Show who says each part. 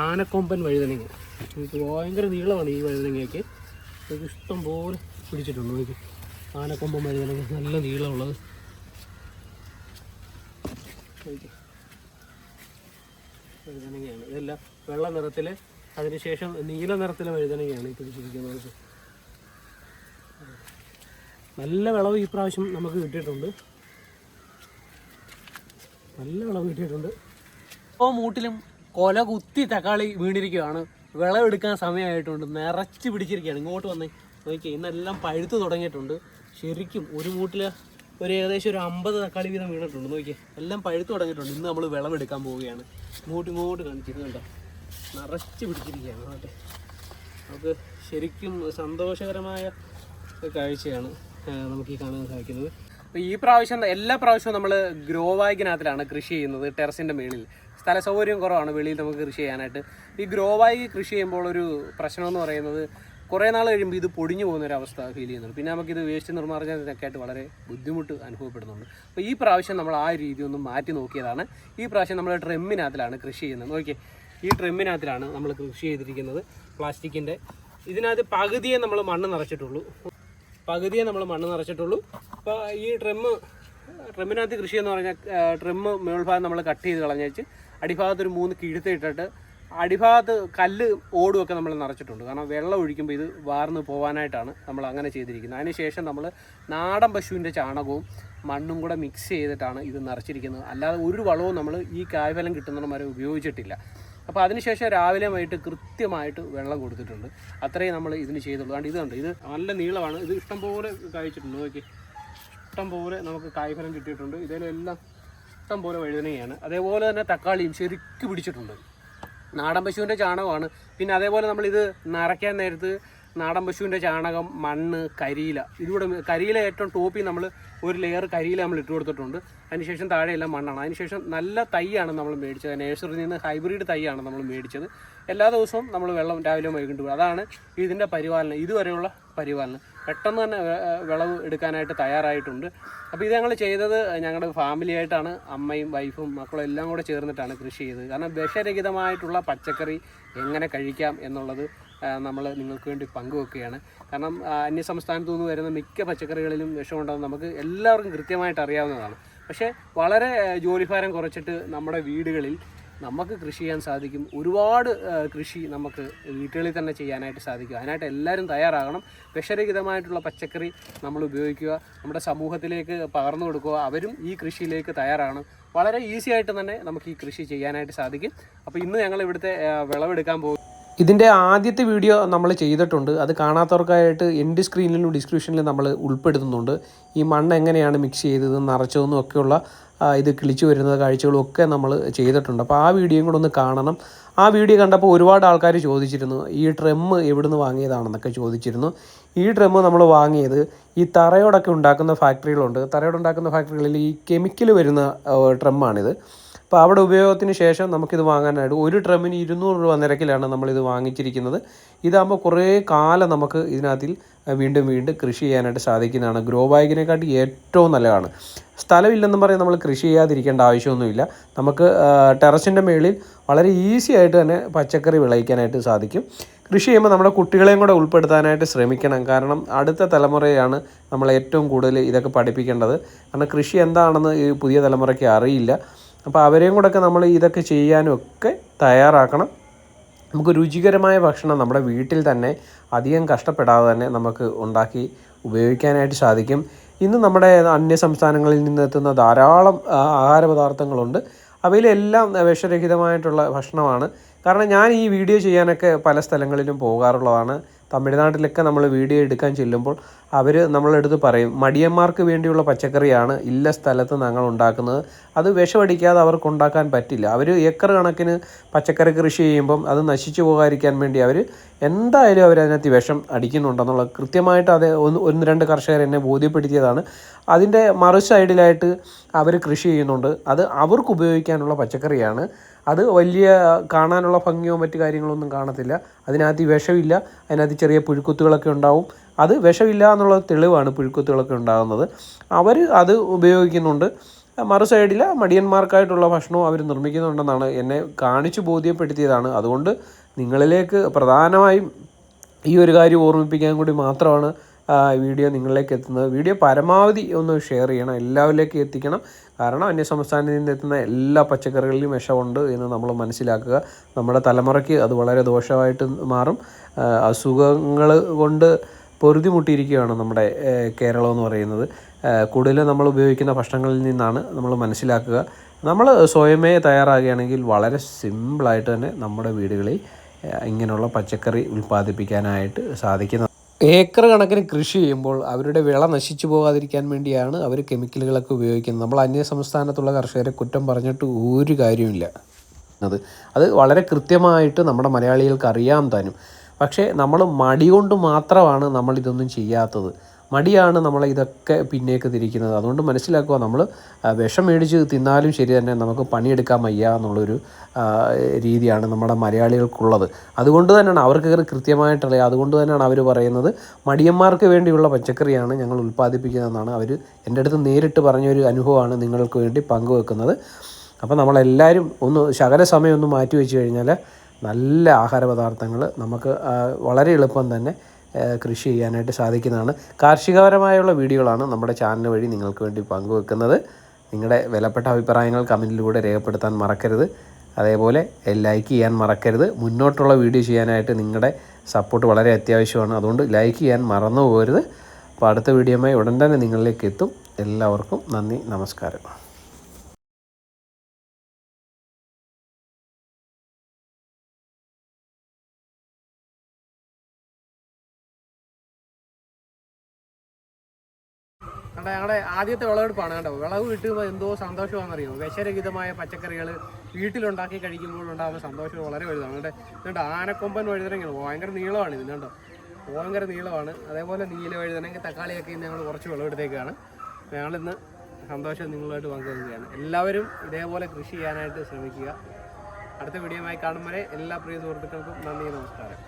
Speaker 1: ആനക്കൊമ്പൻ വഴുതനങ്ങ. നമുക്ക് ഭയങ്കര നീളമാണ് ഈ വഴുതനങ്ങയൊക്കെ. എനിക്ക് ഇഷ്ടം പോലെ പിടിച്ചിട്ടുണ്ട് നമുക്ക് ആനക്കൊമ്പൻ വഴുതനങ്ങ. നല്ല നീളമുള്ളത്. വഴുതനങ്ങയാണ്. ഇതെല്ലാം വെള്ള നിറത്തിൽ അതിനുശേഷം നീല നിറത്തിലെ വഴുതനങ്ങയാണ് ഈ പിടിച്ചിരിക്കുന്നത്. നല്ല വിളവ് ഈ പ്രാവശ്യം നമുക്ക് കിട്ടിയിട്ടുണ്ട്. നല്ല വിളവ് കിട്ടിയിട്ടുണ്ട്. ഓ മൂട്ടിലും കൊല കുത്തി തക്കാളി വീണിരിക്കുകയാണ് വിളവെടുക്കാൻ സമയമായിട്ടുണ്ട്. നിറച്ച് പിടിച്ചിരിക്കുകയാണ്. ഇങ്ങോട്ട് വന്നേ. നോക്കിയേ ഇന്നെല്ലാം പഴുത്ത് തുടങ്ങിയിട്ടുണ്ട്. ശരിക്കും ഒരു മൂട്ടിൽ ഒരു ഏകദേശം ഒരു അമ്പത് തക്കാളി വീതം വീണിട്ടുണ്ട്. നോക്കിയേ എല്ലാം പഴുത്ത് തുടങ്ങിയിട്ടുണ്ട്. ഇന്ന് നമ്മൾ വിളവെടുക്കാൻ പോവുകയാണ്. ഇങ്ങോട്ട് ഇങ്ങോട്ട് കാണിച്ചിരുന്നുണ്ട് നിറച്ച് പിടിച്ചിരിക്കുകയാണ്. അതെ നമുക്ക് ശരിക്കും സന്തോഷകരമായ കാഴ്ചയാണ് നമുക്ക് ഈ കാണാൻ സാധിക്കുന്നത്. അപ്പോൾ ഈ പ്രാവശ്യം എല്ലാ പ്രാവശ്യവും നമ്മൾ ഗ്രോ ബാഗിനകത്തിലാണ് കൃഷി ചെയ്യുന്നത് ടെറസിന്റെ മേളിൽ. സ്ഥല സൗകര്യം കുറവാണ് വെളിയിൽ നമുക്ക് കൃഷി ചെയ്യാനായിട്ട്. ഈ ഗ്രോവായി കൃഷി ചെയ്യുമ്പോൾ ഒരു പ്രശ്നം എന്ന് പറയുന്നത് കുറേ നാൾ കഴിയുമ്പോൾ ഇത് പൊടിഞ്ഞു പോകുന്ന ഒരു അവസ്ഥ ഫീൽ ചെയ്യുന്നുണ്ട്. പിന്നെ നമുക്കിത് വേസ്റ്റ് നിർമ്മാർജനത്തിനൊക്കെ ആയിട്ട് വളരെ ബുദ്ധിമുട്ട് അനുഭവപ്പെടുന്നുണ്ട്. അപ്പോൾ ഈ പ്രാവശ്യം നമ്മൾ ആ രീതി ഒന്ന് മാറ്റി നോക്കിയതാണ്. ഈ പ്രാവശ്യം നമ്മൾ ട്രെമ്മിനകത്തിലാണ് കൃഷി ചെയ്യുന്നത്. നോക്കിയേ ഈ ട്രെമ്മിനകത്തിലാണ് നമ്മൾ കൃഷി ചെയ്തിരിക്കുന്നത് പ്ലാസ്റ്റിക്കിന്റെ. ഇതിനകത്ത് പകുതിയെ നമ്മൾ മണ്ണ് നിറച്ചിട്ടുള്ളൂ. പകുതിയെ നമ്മൾ മണ്ണ് നിറച്ചിട്ടുള്ളൂ. അപ്പോൾ ഈ ട്രെമ്മ് ട്രെമ്മിനകത്ത് കൃഷി എന്ന് പറഞ്ഞാൽ ട്രെമ്മ് മേൾഭാഗം നമ്മൾ കട്ട് ചെയ്ത് കളഞ്ഞേച്ച് അടിഭാഗത്ത് ഒരു മൂന്ന് കിഴുത്ത് ഇട്ടിട്ട് അടിഭാഗത്ത് കല്ല് ഓടുമൊക്കെ നമ്മൾ നിറച്ചിട്ടുണ്ട്. കാരണം വെള്ളം ഒഴിക്കുമ്പോൾ ഇത് വാർന്ന് പോകാനായിട്ടാണ് നമ്മൾ അങ്ങനെ ചെയ്തിരിക്കുന്നത്. അതിനുശേഷം നമ്മൾ നാടൻ പശുവിന്റെ ചാണകവും മണ്ണും കൂടെ മിക്സ് ചെയ്തിട്ടാണ് ഇത് നിറച്ചിരിക്കുന്നത്. അല്ലാതെ ഒരു വളവും നമ്മൾ ഈ കായ്ഫലം കിട്ടുന്നവരെ വരെ ഉപയോഗിച്ചിട്ടില്ല. അപ്പോൾ അതിനുശേഷം രാവിലെ വൈകിട്ട് കൃത്യമായിട്ട് വെള്ളം കൊടുത്തിട്ടുണ്ട്. അത്രയും നമ്മൾ ഇതിന് ചെയ്തുള്ളൂ. അതുകൊണ്ട് ഇത് ഇത് നല്ല നീളമാണ്. ഇത് ഇഷ്ടംപോലെ കഴിച്ചിട്ടുണ്ട് നോക്കി ഇഷ്ടംപോലെ നമുക്ക് കായ്ഫലം കിട്ടിയിട്ടുണ്ട്. ഇതിലെല്ലാം ഇഷ്ടം പോലെ വഴുതനയാണ് അതേപോലെ തന്നെ തക്കാളിയും ശരിക്ക് പിടിച്ചിട്ടുണ്ട്. നാടൻ പശുവിന്റെ ചാണകമാണ്. പിന്നെ അതേപോലെ നമ്മളിത് നിറയ്ക്കാൻ നേരത്ത് നാടൻ പശുവിന്റെ ചാണകം മണ്ണ് കരിയില. ഇതിലൂടെ കരിയില ഏറ്റവും ടോപ്പിൽ നമ്മൾ ഒരു ലെയർ കരിയില നമ്മൾ ഇട്ട് കൊടുത്തിട്ടുണ്ട്. അതിനുശേഷം താഴെയെല്ലാം മണ്ണാണ്. അതിനുശേഷം നല്ല തൈയാണ് നമ്മൾ മേടിച്ചത്. നേഴ്സറിയിൽ നിന്ന് ഹൈബ്രിഡ് തൈയാണ് നമ്മൾ മേടിച്ചത്. എല്ലാ ദിവസവും നമ്മൾ വെള്ളം രാവിലെ വൈകിട്ട് അതാണ് ഇതിന്റെ പരിപാലനം. ഇതുവരെയുള്ള പരിപാലനം. പെട്ടെന്ന് തന്നെ വിളവ് എടുക്കാനായിട്ട് തയ്യാറായിട്ടുണ്ട്. അപ്പോൾ ഇത് ഞങ്ങൾ ചെയ്തത് ഞങ്ങളുടെ ഫാമിലി ആയിട്ടാണ്. അമ്മയും വൈഫും മക്കളും എല്ലാം കൂടെ ചേർന്നിട്ടാണ് കൃഷി ചെയ്തത്. കാരണം വിഷരഹിതമായിട്ടുള്ള പച്ചക്കറി എങ്ങനെ കഴിക്കാം എന്നുള്ളത് നമ്മൾ നിങ്ങൾക്ക് വേണ്ടി പങ്കുവെക്കുകയാണ്. കാരണം അന്യസംസ്ഥാനത്തു അന്യ സംസ്ഥാനത്തു നിന്ന് വരുന്ന മിക്ക പച്ചക്കറികളിലും വിഷമുണ്ടെന്ന് നമുക്ക് എല്ലാവർക്കും കൃത്യമായിട്ട് അറിയാവുന്നതാണ്. പക്ഷേ വളരെ ജോലിഭാരം കുറച്ചിട്ട് നമ്മുടെ വീടുകളിൽ നമുക്ക് കൃഷി ചെയ്യാൻ സാധിക്കും. ഒരുപാട് കൃഷി നമുക്ക് വീട്ടുകളിൽ തന്നെ ചെയ്യാനായിട്ട് സാധിക്കും. അതിനായിട്ട് എല്ലാവരും തയ്യാറാകണം. വിഷരഹിതമായിട്ടുള്ള പച്ചക്കറി നമ്മൾ ഉപയോഗിക്കുക. നമ്മുടെ സമൂഹത്തിലേക്ക് പകർന്നു കൊടുക്കുക. അവരും ഈ കൃഷിയിലേക്ക് തയ്യാറാണ്. വളരെ ഈസി ആയിട്ട് തന്നെ നമുക്ക് ഈ കൃഷി ചെയ്യാനായിട്ട് സാധിക്കും. അപ്പോൾ ഇന്ന് ഞങ്ങൾ ഇവിടുത്തെ വിളവെടുക്കാൻ പോകും
Speaker 2: ഇതിന്റെ ആദ്യത്തെ വീഡിയോ നമ്മൾ ചെയ്തിട്ടുണ്ട്. അത് കാണാത്തവർക്കായിട്ട് എൻഡ് സ്ക്രീനിലും ഡിസ്ക്രിപ്ഷനിലും നമ്മൾ ഉൾപ്പെടുത്തുന്നുണ്ട്. ഈ മണ്ണ് എങ്ങനെയാണ് മിക്സ് ചെയ്തത് നിറച്ചതെന്നും ഒക്കെയുള്ള ഇത് കിളിച്ചു വരുന്ന കാഴ്ചകളും ഒക്കെ നമ്മൾ ചെയ്തിട്ടുണ്ട്. അപ്പോൾ ആ വീഡിയോയും കൂടെ ഒന്ന് കാണണം. ആ വീഡിയോ കണ്ടപ്പോൾ ഒരുപാട് ആൾക്കാർ ചോദിച്ചിരുന്നു ഈ ട്രെമ്മ് എവിടുന്ന് വാങ്ങിയതാണെന്നൊക്കെ ചോദിച്ചിരുന്നു. ഈ ട്രെമ്മ് നമ്മൾ വാങ്ങിയത് ഈ തറയോടൊക്കെ ഉണ്ടാക്കുന്ന ഫാക്ടറികളുണ്ട് തറയോടുണ്ടാക്കുന്ന ഫാക്ടറികളിൽ ഈ കെമിക്കൽ വരുന്ന ഡ്രമ്മാണിത് അപ്പോൾ അവിടെ ഉപയോഗത്തിന് ശേഷം നമുക്കിത് വാങ്ങാനായിട്ട് ഒരു ട്രമ്മിന് ഇരുന്നൂറ് രൂപ നിരക്കിലാണ് നമ്മളിത് വാങ്ങിച്ചിരിക്കുന്നത്. ഇതാകുമ്പോൾ കുറേ കാലം നമുക്ക് ഇതിനകത്തിൽ വീണ്ടും വീണ്ടും കൃഷി ചെയ്യാനായിട്ട് സാധിക്കുന്നതാണ്. ഗ്രോ ബാഗിനെക്കാട്ടി ഏറ്റവും നല്ലതാണ്. സ്ഥലമില്ലെന്നും പറഞ്ഞ് നമ്മൾ കൃഷി ചെയ്യാതിരിക്കേണ്ട ആവശ്യമൊന്നുമില്ല. നമുക്ക് ടെറസിന്റെ മേളിൽ വളരെ ഈസി ആയിട്ട് തന്നെ പച്ചക്കറി വിളയിക്കാനായിട്ട് സാധിക്കും. കൃഷി ചെയ്യുമ്പോൾ നമ്മുടെ കുട്ടികളെയും കൂടെ ഉൾപ്പെടുത്താനായിട്ട് ശ്രമിക്കണം. കാരണം അടുത്ത തലമുറയാണ് നമ്മൾ ഏറ്റവും കൂടുതൽ ഇതൊക്കെ പഠിപ്പിക്കേണ്ടത്. കാരണം കൃഷി എന്താണെന്ന് ഈ പുതിയ തലമുറയ്ക്ക് അറിയില്ല. അപ്പോൾ അവരെയും കൂടെയൊക്കെ നമ്മൾ ഇതൊക്കെ ചെയ്യാനും ഒക്കെ തയ്യാറാക്കണം. നമുക്ക് രുചികരമായ ഭക്ഷണം നമ്മുടെ വീട്ടിൽ തന്നെ അധികം കഷ്ടപ്പെടാതെ തന്നെ നമുക്ക് ഉണ്ടാക്കി ഉപയോഗിക്കാനായിട്ട് സാധിക്കും. ഇന്ന് നമ്മുടെ അന്യ സംസ്ഥാനങ്ങളിൽ നിന്ന് എത്തുന്ന ധാരാളം ആഹാര പദാർത്ഥങ്ങളുണ്ട് അവയിലെല്ലാം വിഷരഹിതമായിട്ടുള്ള ഭക്ഷണമാണ്. കാരണം ഞാൻ ഈ വീഡിയോ ചെയ്യാനൊക്കെ പല സ്ഥലങ്ങളിലും പോകാറുള്ളതാണ്. തമിഴ്നാട്ടിലൊക്കെ നമ്മൾ വീഡിയോ എടുക്കാൻ ചെല്ലുമ്പോൾ അവർ നമ്മളെടുത്ത് പറയും മടിയന്മാർക്ക് വേണ്ടിയുള്ള പച്ചക്കറിയാണ് ഇല്ല സ്ഥലത്ത് ഞങ്ങൾ ഉണ്ടാക്കുന്നത്. അത് വിഷമടിക്കാതെ അവർക്ക് ഉണ്ടാക്കാൻ പറ്റില്ല. അവർ ഏക്കർ കണക്കിന് പച്ചക്കറി കൃഷി ചെയ്യുമ്പം അത് നശിച്ചു പോകാതിരിക്കാൻ വേണ്ടി അവർ എന്തായാലും അവരതിനകത്ത് വിഷം അടിക്കുന്നുണ്ടെന്നുള്ളത് കൃത്യമായിട്ട് അത് ഒന്ന് ഒന്ന് രണ്ട് കർഷകർ എന്നെ ബോധ്യപ്പെടുത്തിയതാണ്. അതിന്റെ മറു സൈഡിലായിട്ട് അവർ കൃഷി ചെയ്യുന്നുണ്ട്. അത് അവർക്ക് ഉപയോഗിക്കാനുള്ള പച്ചക്കറിയാണ്. അത് വലിയ കാണാനുള്ള ഭംഗിയോ മറ്റു കാര്യങ്ങളൊന്നും കാണത്തില്ല. അതിനകത്ത് വിഷമില്ല അതിനകത്ത് ചെറിയ പുഴുക്കുത്തുകളൊക്കെ ഉണ്ടാവും. അത് വിഷമില്ല എന്നുള്ള തെളിവാണ് പുഴുക്കുത്തുകളൊക്കെ ഉണ്ടാകുന്നത്. അവർ അത് ഉപയോഗിക്കുന്നുണ്ട്. മറു സൈഡിൽ മടിയന്മാർക്കായിട്ടുള്ള ഭക്ഷണവും അവർ നിർമ്മിക്കുന്നുണ്ടെന്നാണ് എന്നെ കാണിച്ചു ബോധ്യപ്പെടുത്തിയതാണ്. അതുകൊണ്ട് നിങ്ങളിലേക്ക് പ്രധാനമായും ഈ ഒരു കാര്യം ഓർമ്മിപ്പിക്കാൻ കൂടി മാത്രമാണ് വീഡിയോ നിങ്ങളിലേക്ക് എത്തുന്നത്. വീഡിയോ പരമാവധി ഒന്ന് ഷെയർ ചെയ്യണം. എല്ലാവരിലേക്കും എത്തിക്കണം. കാരണം അന്യ സംസ്ഥാനത്ത് നിന്ന് എത്തുന്ന എല്ലാ പച്ചക്കറികളിലും വിഷമുണ്ട് എന്ന് നമ്മൾ മനസ്സിലാക്കുക. നമ്മുടെ തലമുറയ്ക്ക് അത് വളരെ ദോഷമായിട്ട് മാറും. അസുഖങ്ങൾ കൊണ്ട് പൊറുതിമുട്ടിയിരിക്കുകയാണ് നമ്മുടെ കേരളം എന്ന് പറയുന്നത്. കൂടുതലും നമ്മൾ ഉപയോഗിക്കുന്ന ഭക്ഷണങ്ങളിൽ നിന്നാണ് നമ്മൾ മനസ്സിലാക്കുക. നമ്മൾ സ്വയമേ തയ്യാറാകുകയാണെങ്കിൽ വളരെ സിമ്പിളായിട്ട് തന്നെ നമ്മുടെ വീടുകളിൽ ഇങ്ങനെയുള്ള പച്ചക്കറി ഉൽപ്പാദിപ്പിക്കാനായിട്ട് സാധിക്കുന്ന ഏക്കർ കണക്കിന് കൃഷി ചെയ്യുമ്പോൾ അവരുടെ വിള നശിച്ചു പോകാതിരിക്കാൻ വേണ്ടിയാണ് അവർ കെമിക്കലുകളൊക്കെ ഉപയോഗിക്കുന്നത്. നമ്മൾ അന്യ സംസ്ഥാനത്തുള്ള കർഷകരെ കുറ്റം പറഞ്ഞിട്ട് ഒരു കാര്യമില്ല അത് അത് വളരെ കൃത്യമായിട്ട് നമ്മുടെ മലയാളികൾക്ക് അറിയാൻ താനും. പക്ഷേ നമ്മൾ മടി കൊണ്ട് മാത്രമാണ് നമ്മളിതൊന്നും ചെയ്യാത്തത്. മടിയാണ് നമ്മളെ ഇതൊക്കെ പിന്നേക്ക് തിരിക്കുന്നത്. അതുകൊണ്ട് മനസ്സിലാക്കുക നമ്മൾ വിഷം മേടിച്ച് തിന്നാലും ശരി തന്നെ നമുക്ക് പണിയെടുക്കാൻ വയ്യ എന്നുള്ളൊരു രീതിയാണ് നമ്മുടെ മലയാളികൾക്കുള്ളത്. അതുകൊണ്ട് തന്നെയാണ് അവർക്ക് കൃത്യമായിട്ടറിയാം അതുകൊണ്ട് തന്നെയാണ് അവർ പറയുന്നത് മടിയന്മാർക്ക് വേണ്ടിയുള്ള പച്ചക്കറിയാണ് ഞങ്ങൾ ഉൽപ്പാദിപ്പിക്കുന്നതെന്നാണ് അവർ എന്റെ അടുത്ത് നേരിട്ട് പറഞ്ഞൊരു അനുഭവമാണ് നിങ്ങൾക്ക് വേണ്ടി പങ്കുവെക്കുന്നത്. അപ്പോൾ നമ്മളെല്ലാവരും ഒന്ന് ശകല സമയം ഒന്ന് മാറ്റി വെച്ച് കഴിഞ്ഞാൽ നല്ല ആഹാര നമുക്ക് വളരെ എളുപ്പം തന്നെ കൃഷി ചെയ്യാനായിട്ട് സാധിക്കുന്നതാണ്. കാർഷികപരമായുള്ള വീഡിയോകളാണ് നമ്മുടെ ചാനൽ വഴി നിങ്ങൾക്ക് വേണ്ടി പങ്കുവെക്കുന്നത്. നിങ്ങളുടെ വിലപ്പെട്ട അഭിപ്രായങ്ങൾ കമന്റിലൂടെ രേഖപ്പെടുത്താൻ മറക്കരുത്. അതേപോലെ ലൈക്ക് ചെയ്യാൻ മറക്കരുത്. മുന്നോട്ടുള്ള വീഡിയോ ചെയ്യാനായിട്ട് നിങ്ങളുടെ സപ്പോർട്ട് വളരെ അത്യാവശ്യമാണ്. അതുകൊണ്ട് ലൈക്ക് ചെയ്യാൻ മറന്നു പോകരുത്. അപ്പോൾ അടുത്ത വീഡിയോമായി ഉടൻ തന്നെ നിങ്ങളിലേക്ക് എത്തും. എല്ലാവർക്കും നന്ദി നമസ്കാരം.
Speaker 1: കണ്ടോ ഞങ്ങളുടെ ആദ്യത്തെ വിളവെടുപ്പാണ് കണ്ടോ? വിളവ് കിട്ടുമ്പോൾ എന്തോ സന്തോഷമാണെന്നറിയോ? വിഷരഹിതമായ പച്ചക്കറികൾ വീട്ടിലുണ്ടാക്കി കഴിക്കുമ്പോൾ ഉണ്ടാകുന്ന സന്തോഷം വളരെ വലുതാണ്. കേട്ടോ എന്നിട്ട് ആനക്കൊമ്പൻ വഴുതനങ്ങയാണ് ഭയങ്കര നീളമാണ് ഇതിന് കണ്ടോ? ഭയങ്കര നീളമാണ്. അതേപോലെ നീല വഴുതനങ്ങ തക്കാളിയൊക്കെ ഞങ്ങൾ കുറച്ച് വിളവെടുത്തേക്കാണ്. ഞങ്ങളിന്ന് സന്തോഷം നിങ്ങളുമായിട്ട് പങ്കുവയ്ക്കുകയാണ് എല്ലാവരും ഇതേപോലെ കൃഷി ചെയ്യാനായിട്ട് ശ്രമിക്കുക. അടുത്ത വീഡിയോയുമായി കാണും എല്ലാ പ്രിയ സുഹൃത്തുക്കൾക്കും നന്ദി നമസ്കാരം.